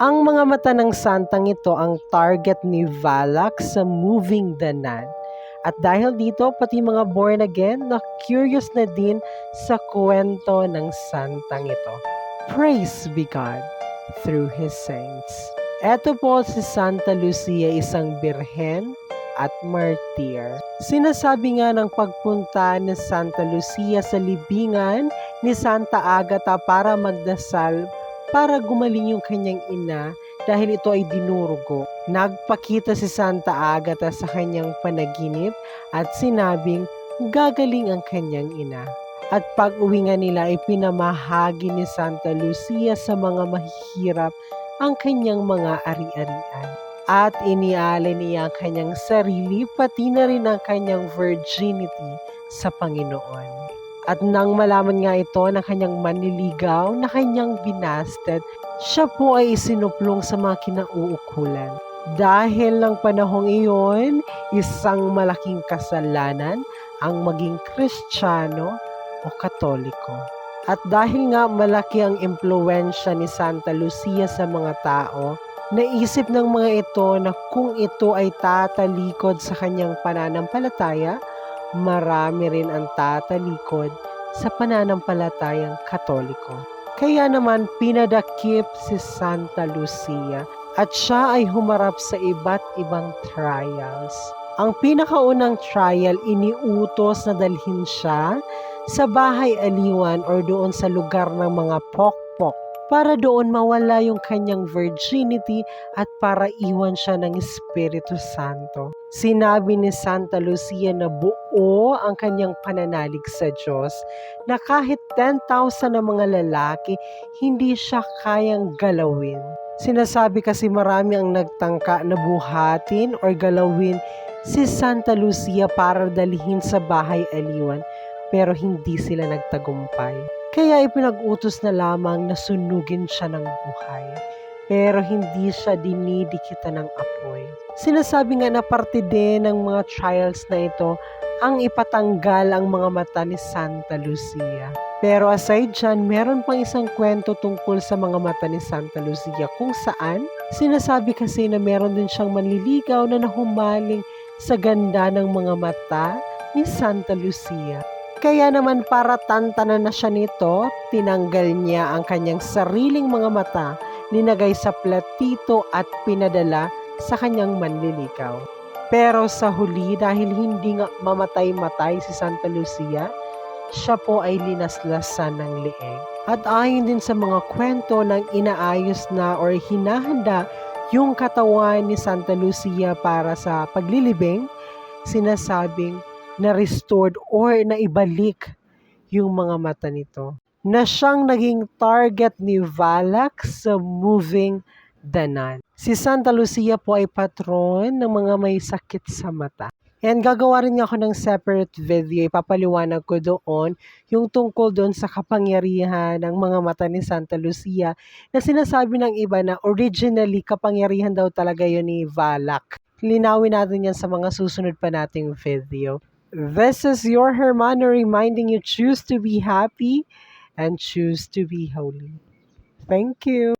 Ang mga mata ng santang ito ang target ni Valak sa moving danan. At dahil dito, pati mga born again na curious na din sa kwento ng santang ito. Praise be God through His saints. Ito po si Santa Lucia, isang birhen at martir. Sinasabi nga ng pagpunta ni Santa Lucia sa libingan ni Santa Agata para magdasal para gumaling yung kanyang ina dahil ito ay dinurugo. Nagpakita si Santa Agata sa kanyang panaginip at sinabing gagaling ang kanyang ina. At pag uwi nga nila ay pinamahagi ni Santa Lucia sa mga mahihirap ang kanyang mga ari-arian. At inialay niya ang kanyang sarili pati na rin ang kanyang virginity sa Panginoon. At nang malaman nga ito ng kanyang manliligaw na kanyang binasted, siya po ay isinuplong sa mga kinauukulan. Dahil ng panahong iyon, isang malaking kasalanan ang maging kristyano o katoliko. At dahil nga malaki ang impluensya ni Santa Lucia sa mga tao, naisip ng mga ito na kung ito ay tatalikod sa kanyang pananampalataya, marami rin ang tatalikod sa pananampalatayang katoliko. Kaya naman pinadakip si Santa Lucia at siya ay humarap sa iba't ibang trials. Ang pinakaunang trial, iniutos na dalhin siya sa bahay aliwan or doon sa lugar ng mga pokpok para doon mawala yung kanyang virginity at para iwan siya ng Espiritu Santo. Sinabi ni Santa Lucia na buo ang kanyang pananalig sa Diyos na kahit 10,000 na mga lalaki, hindi siya kayang galawin. Sinasabi kasi marami ang nagtangka na buhatin or galawin si Santa Lucia para dalhin sa bahay aliwan pero hindi sila nagtagumpay. Kaya ipinag-utos na lamang na sunugin siya ng buhay. Pero hindi siya dinidikita ng apoy. Sinasabi nga na parte din ng mga trials na ito ang ipatanggal ang mga mata ni Santa Lucia. Pero aside dyan, meron pang isang kwento tungkol sa mga mata ni Santa Lucia kung saan sinasabi kasi na meron din siyang manliligaw na nahumaling sa ganda ng mga mata ni Santa Lucia. Kaya naman para tantanan na siya nito, tinanggal niya ang kanyang sariling mga mata, linagay sa platito at pinadala sa kanyang manliligaw. Pero sa huli, dahil hindi nga mamatay-matay si Santa Lucia, siya po ay linaslasan ng leeg. At ayon din sa mga kwento ng inaayos na or hinahanda yung katawan ni Santa Lucia para sa paglilibing, sinasabing na restored or na ibalik yung mga mata nito. Na siyang naging target ni Valak sa moving danan. Si Santa Lucia po ay patron ng mga may sakit sa mata. And gagawa rin ako ng separate video, ipapaliwanag ko doon yung tungkol doon sa kapangyarihan ng mga mata ni Santa Lucia na sinasabi ng iba na originally kapangyarihan daw talaga yun ni Valak. Linawin natin yan sa mga susunod pa nating video. This is your Hermana reminding you choose to be happy and choose to be holy. Thank you.